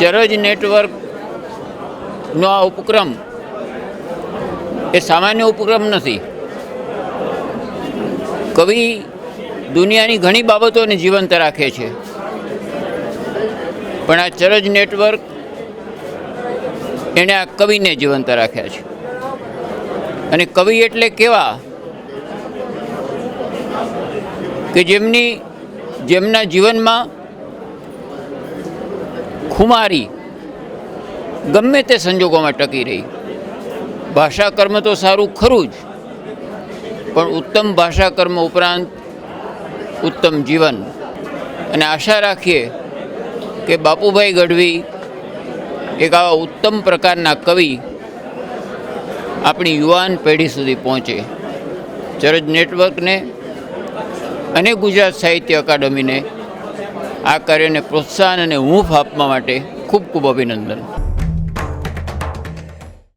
ચરજ નેટવર્કનો આ ઉપક્રમ એ સામાન્ય ઉપક્રમ નથી. કવિ દુનિયાની ઘણી બાબતોને જીવંત રાખે છે. પણ આ ચરજ નેટવર્ક એણે આ કવિને જીવંત રાખ્યા છે. અને કવિ એટલે કેવા? કે જેમની, જેમના જીવનમાં ખુમારી. ગમે તે સંજોગોમાં ટકી રહી. ભાષા કર્મ તો સારું ખરું જ. પણ ઉત્તમ ભાષા કર્મ ઉપરાંત ઉત્તમ જીવન. અને આશા રાખીએ કે બાપુભાઈ ગઢવી એક આવા ઉત્તમ પ્રકારના કવિ આપણી યુવાન પેઢી સુધી પહોંચે. ચરજ નેટવર્કને અને ગુજરાત સાહિત્ય અકાદમીને આ કાર્યને પ્રોત્સાહન અને હૂંફ આપવા માટે ખૂબ ખૂબ અભિનંદન.